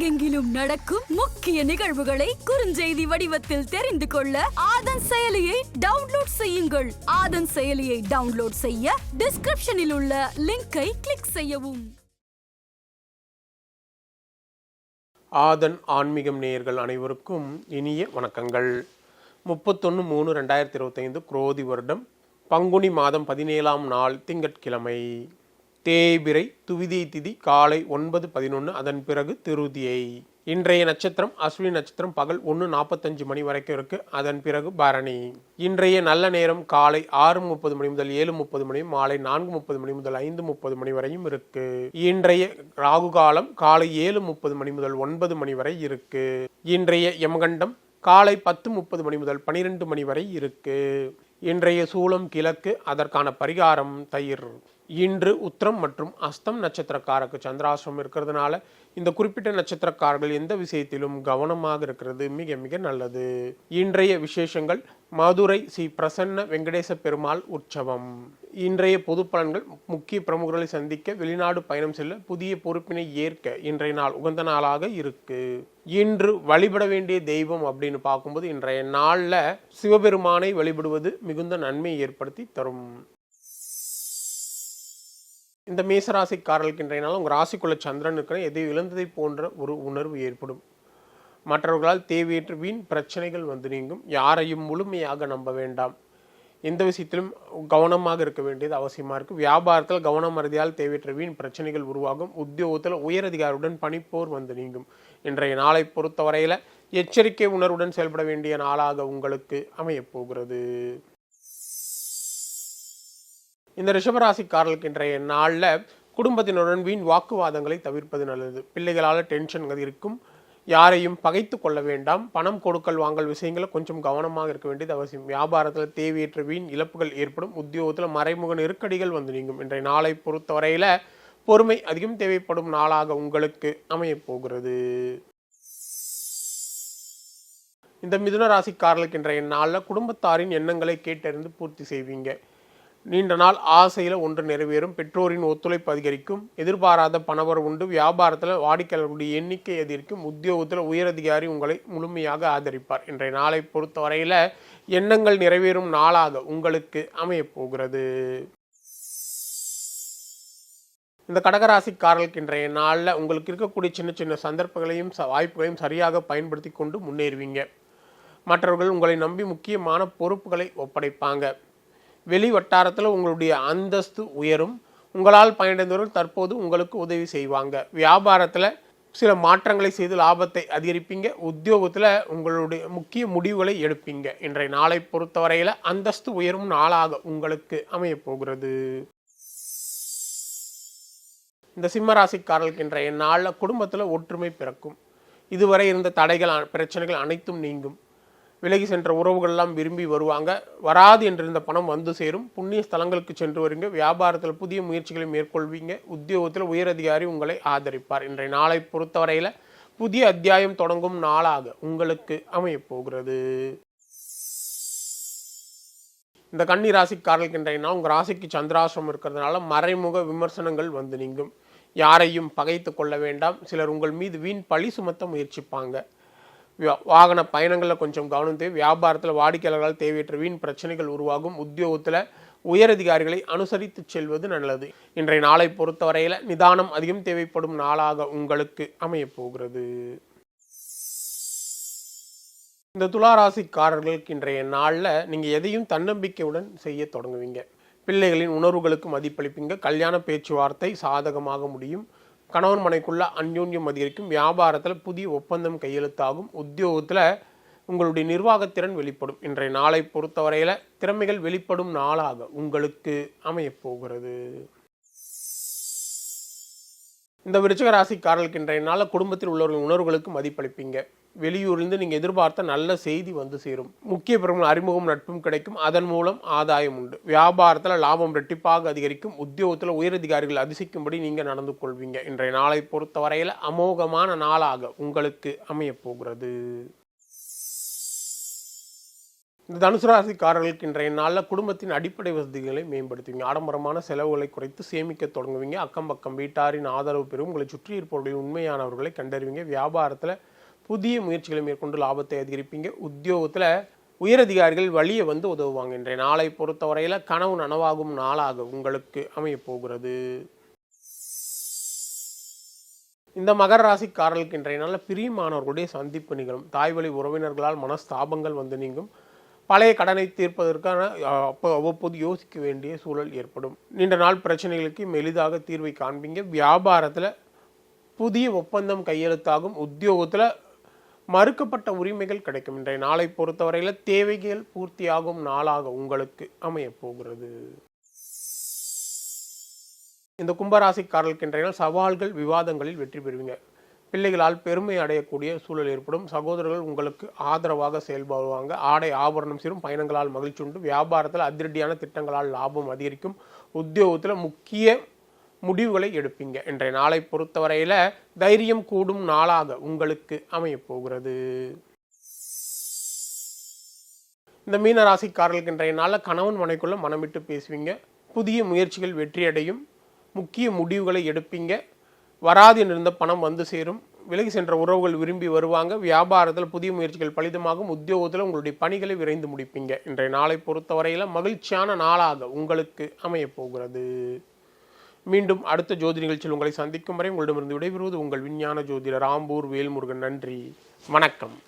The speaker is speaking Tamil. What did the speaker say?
உலகெங்கிலும் நடக்கும் முக்கிய நிகழ்வுகளை குறுஞ்செய்தி வடிவத்தில் தெரிந்து கொள்ள ஆதன் செயலியை டவுன்லோட் செய்யுங்கள். ஆதன் செயலியை டவுன்லோட் செய்ய டிஸ்கிரிப்ஷனில் உள்ள லிங்கை கிளிக் செய்யவும். ஆதன் ஆன்மீகம் நேயர்கள் அனைவருக்கும் இனிய வணக்கங்கள். முப்பத்தொன்று மூணு ரெண்டாயிரத்தி இருபத்தைந்து குரோதி வருடம் பங்குனி மாதம் பதினேழாம் நாள் திங்கட்கிழமை. தேய்பிரை துவிதி திதி காலை ஒன்பது பதினொன்று அதன் பிறகு திருதியை. இன்றைய நட்சத்திரம் அஸ்வினி நட்சத்திரம் பகல் ஒன்று நாற்பத்தஞ்சு மணி வரைக்கும் இருக்கு. அதன் பிறகு பரணி. இன்றைய நல்ல நேரம் காலை ஆறு முப்பது மணி முதல் ஏழு முப்பது மணி மாலை நான்கு முப்பது மணி முதல் ஐந்து முப்பது மணி வரையும் இருக்கு. இன்றைய ராகு காலம் காலை ஏழு முப்பது மணி முதல் ஒன்பது மணி வரை இருக்கு. இன்றைய யமகண்டம் காலை பத்து முப்பது மணி முதல் பனிரெண்டு மணி வரை இருக்கு. இன்றைய சூலம் கிழக்கு அதற்கான பரிகாரம் தயிர். இன்று உத்திரம் மற்றும் அஸ்தம் நட்சத்திரக்காரருக்கு சந்திராசிரமம் இருக்கிறதுனால இந்த குறிப்பிட்ட நட்சத்திரக்காரர்கள் எந்த விஷயத்திலும் கவனமாக இருக்கிறது மிக மிக நல்லது. இன்றைய விசேஷங்கள் மதுரை ஸ்ரீ பிரசன்ன வெங்கடேச பெருமாள் உற்சவம். இன்றைய பொது பலன்கள் முக்கிய பிரமுகர்களை சந்திக்க வெளிநாடு பயணம் செல்ல புதிய பொறுப்பினை ஏற்க இன்றைய நாள் உகந்த நாளாக இருக்கு. இன்று வழிபட வேண்டிய தெய்வம் அப்படின்னு பார்க்கும்போது இன்றைய நாளில் சிவபெருமானை வழிபடுவது மிகுந்த நன்மை ஏற்படுத்தி தரும். இந்த மேசராசிக்காரர்களுக்கு இன்றைய நாள் உங்கள் ராசிக்குள்ள சந்திரன் இருக்கிற எதை இழந்ததை போன்ற ஒரு உணர்வு ஏற்படும். மற்றவர்களால் தேவையற்ற வீண் பிரச்சனைகள் வந்து நீங்கும். யாரையும் முழுமையாக நம்ப வேண்டாம். எந்த விஷயத்திலும் கவனமாக இருக்க வேண்டியது அவசியமாக இருக்குது வியாபாரத்தில் கவனம் அறுதியால் தேவையற்ற வீண் பிரச்சனைகள் உருவாகும். உத்தியோகத்தில் உயரதிகாரியுடன் பணிப்போர் வந்து நீங்கும். இன்றைய நாளை பொறுத்தவரையில் எச்சரிக்கை உணர்வுடன் செயல்பட வேண்டிய நாளாக உங்களுக்கு அமையப் போகிறது. இந்த ரிஷபராசிக்காரர்களுக்கு இன்றைய நாளில் குடும்பத்தினருடன் வீண் வாக்குவாதங்களை தவிர்ப்பது நல்லது. பிள்ளைகளால் டென்ஷன்கள் இருக்கும். யாரையும் பகைத்து கொள்ள வேண்டாம். பணம் கொடுக்கல் வாங்கல் விஷயங்களை கொஞ்சம் கவனமாக இருக்க வேண்டியது அவசியம். வியாபாரத்தில் தேவையற்ற வீண் இழப்புகள் ஏற்படும். உத்தியோகத்தில் மறைமுக நெருக்கடிகள் வந்து நீங்கும். இன்றைய நாளை பொறுத்தவரையில் பொறுமை அதிகம் தேவைப்படும் நாளாக உங்களுக்கு அமையப் போகிறது. இந்த மிதுன ராசிக்காரர்களுக்கு இன்றைய நாளில் குடும்பத்தாரின் எண்ணங்களை கேட்டறிந்து பூர்த்தி செய்வீங்க. நீண்ட நாள் ஆசையில் ஒன்று நிறைவேறும். பெற்றோரின் ஒத்துழைப்பு அதிகரிக்கும். எதிர்பாராத பணவர் உண்டு. வியாபாரத்தில் வாடிக்கையாளர்களுடைய எண்ணிக்கை அதிகரிக்கும். உத்தியோகத்தில் உயரதிகாரி உங்களை முழுமையாக ஆதரிப்பார். இன்றைய நாளை பொறுத்தவரையில் எண்ணங்கள் நிறைவேறும் நாளாக உங்களுக்கு அமையப்போகிறது. இந்த கடகராசிக்காரர்களுக்கு இன்றைய நாளில் உங்களுக்கு இருக்கக்கூடிய சின்ன சின்ன சந்தர்ப்பங்களையும் ச- வாய்ப்புகளையும் சரியாக பயன்படுத்தி கொண்டு முன்னேறுவீங்க. மற்றவர்கள் உங்களை நம்பி முக்கியமான பொறுப்புகளை ஒப்படைப்பாங்க. வெளி வட்டாரத்தில் உங்களுடைய அந்தஸ்து உயரும். உங்களால் பயனடைந்தவர்கள் தற்போது உங்களுக்கு உதவி செய்வாங்க. வியாபாரத்தில் சில மாற்றங்களை செய்து லாபத்தை அதிகரிப்பீங்க. உத்தியோகத்தில் உங்களுடைய முக்கிய முடிவுகளை எடுப்பீங்க. இன்றைய நாளை பொறுத்தவரையில் அந்தஸ்து உயரும் நாளாக உங்களுக்கு அமையப்போகிறது இந்த சிம்மராசிக்காரர்களுக்கு இன்றைய நாளில் குடும்பத்தில் ஒற்றுமை பிறக்கும். இதுவரை இருந்த தடைகள் பிரச்சனைகள் அனைத்தும் நீங்கும். விலகி சென்ற உறவுகள்லாம் விரும்பி வருவாங்க. வராது என்றிருந்த பணம் வந்து சேரும். புண்ணிய ஸ்தலங்களுக்கு சென்று வருங்க. வியாபாரத்தில் புதிய முயற்சிகளை மேற்கொள்வீங்க. உத்தியோகத்தில் உயரதிகாரி உங்களை ஆதரிப்பார். இன்றைய நாளை பொறுத்தவரையில் புதிய அத்தியாயம் தொடங்கும் நாளாக உங்களுக்கு அமையப் போகிறது. இந்த கன்னி ராசிக்காரர்களுக்கு இன்றைய நாள் உங்கள் ராசிக்கு சந்திராசிரம் இருக்கிறதுனால மறைமுக விமர்சனங்கள் வந்து நீங்கும். யாரையும் பகைத்து கொள்ள வேண்டாம். சிலர் உங்கள் மீது வீண் பழி சுமத்த முயற்சிப்பாங்க. வாகன பயணங்களில் கொஞ்சம் கவனம் தேவை. வியாபாரத்தில் வாடிக்கையாளர்களால் தேவையற்ற வீண் பிரச்சனைகள் உருவாகும். உத்தியோகத்தில் உயரதிகாரிகளை அனுசரித்து செல்வது நல்லது. இன்றைய நாளை பொறுத்தவரையில் நிதானம் அதிகம் தேவைப்படும் நாளாக உங்களுக்கு அமையப்போகிறது இந்த துளாராசிக்காரர்களுக்கு இன்றைய நாளில் நீங்கள் எதையும் தன்னம்பிக்கையுடன் செய்ய தொடங்குவீங்க. பிள்ளைகளின் உணர்வுகளுக்கு மதிப்பளிப்பீங்க. கல்யாண பேச்சுவார்த்தை சாதகமாக முடியும். கணவன் மனைக்குள்ள அந்யோன்யம் அதிகரிக்கும். வியாபாரத்தில் புதிய ஒப்பந்தம் கையெழுத்தாகும். உத்தியோகத்தில் உங்களுடைய நிர்வாகத்திறன் வெளிப்படும். இன்றைய நாளை பொறுத்தவரையில் திறமைகள் வெளிப்படும் நாளாக உங்களுக்கு அமையப் போகிறது. இந்த விருச்சகராசிக்காரர்களுக்கு இன்றைய நாளில் குடும்பத்தில் உள்ளவர்களின் உணர்வுகளுக்கு மதிப்பளிப்பீங்க. வெளியூரிலிருந்து நீங்கள் எதிர்பார்த்த நல்ல செய்தி வந்து சேரும். முக்கிய பிரபல அறிமுகம் நட்பும் கிடைக்கும். அதன் மூலம் ஆதாயம் உண்டு. வியாபாரத்தில் லாபம் ரெட்டிப்பாக அதிகரிக்கும். உத்தியோகத்தில் உயரதிகாரிகள் அதிசயிக்கும்படி நீங்கள் நடந்து கொள்வீங்க. இன்றைய நாளை பொறுத்தவரையில் அமோகமான நாளாக உங்களுக்கு அமையப் போகிறது இந்த தனுசு ராசிக்காரர்களுக்கு இன்றைய நாளில் குடும்பத்தின் அடிப்படை வசதிகளை மேம்படுத்துவீங்க. ஆடம்பரமான செலவுகளை குறைத்து சேமிக்க தொடங்குவீங்க. அக்கம் பக்கம் வீட்டாரின் ஆதரவு பெறும் உங்களை சுற்றி இருப்பவர்களின் உண்மையானவர்களை கண்டறிவீங்க. வியாபாரத்தில் புதிய முயற்சிகளை மேற்கொண்டு லாபத்தை அதிகரிப்பீங்க. உத்தியோகத்தில் உயரதிகாரிகள் வழியை வந்து உதவுவாங்க. இன்றைய நாளை பொறுத்தவரையில் கனவு நனவாகும் நாளாக உங்களுக்கு அமையப் போகிறது. இந்த மகர ராசிக்காரர்களுக்கு இன்றைய நாளில் பிரியமானவர்களுடைய சந்திப்பு நிகழும். தாய்வழி உறவினர்களால் மனஸ்தாபங்கள் வந்து நீங்கும். பழைய கடனை தீர்ப்பதற்கான அப்போ அவ்வப்போது யோசிக்க வேண்டிய சூழல் ஏற்படும். நீண்ட நாள் பிரச்சனைகளுக்கு மெலிதாக தீர்வை காண்பீங்க. வியாபாரத்தில் புதிய ஒப்பந்தம் கையெழுத்தாகும். உத்தியோகத்தில் மறுக்கப்பட்ட உரிமைகள் கிடைக்கும். இன்றைய நாளை பொறுத்தவரையில் தேவைகள் பூர்த்தியாகும் நாளாக உங்களுக்கு அமையப் போகிறது. இந்த கும்பராசிக்காரர்களுக்கு இன்றைய நாள் சவால்கள் விவாதங்களில் வெற்றி பெறுவீங்க. பிள்ளைகளால் பெருமை அடையக்கூடிய சூழல் ஏற்படும். சகோதரர்கள் உங்களுக்கு ஆதரவாக செயல்படுவாங்க. ஆடை ஆபரணம் சீரும் பயணங்களால் மகிழ்ச்சி உண்டு. வியாபாரத்தில் அதிரடியான திட்டங்களால் லாபம் அதிகரிக்கும். உத்தியோகத்தில் முக்கிய முடிவுகளை எடுப்பீங்க. இன்றைய நாளை பொறுத்தவரையில் தைரியம் கூடும் நாளாக உங்களுக்கு அமையப்போகிறது இந்த மீன ராசிக்காரர்களுக்கு இன்றைய நாளில் கணவன் மனைக்குள்ள மனமிட்டு பேசுவீங்க. புதிய முயற்சிகள் வெற்றியடையும். முக்கிய முடிவுகளை எடுப்பீங்க. வராது என்றிருந்த பணம் வந்து சேரும். விலகி சென்ற உறவுகள் விரும்பி வருவாங்க. வியாபாரத்தில் புதிய முயற்சிகள் பலிதமாகும். உத்தியோகத்தில் உங்களுடைய பணிகளை விரைந்து முடிப்பீங்க. இன்றைய நாளை பொறுத்தவரையில் மகிழ்ச்சியான நாளாக உங்களுக்கு அமையப் போகிறது. மீண்டும் அடுத்த ஜோதி நிகழ்ச்சியில் உங்களை சந்திக்கும் வரை உங்களிடமிருந்து விடைபெறுவது உங்கள் விஞ்ஞான ஜோதிடர் ராம்பூர் வேல்முருகன். நன்றி. வணக்கம்.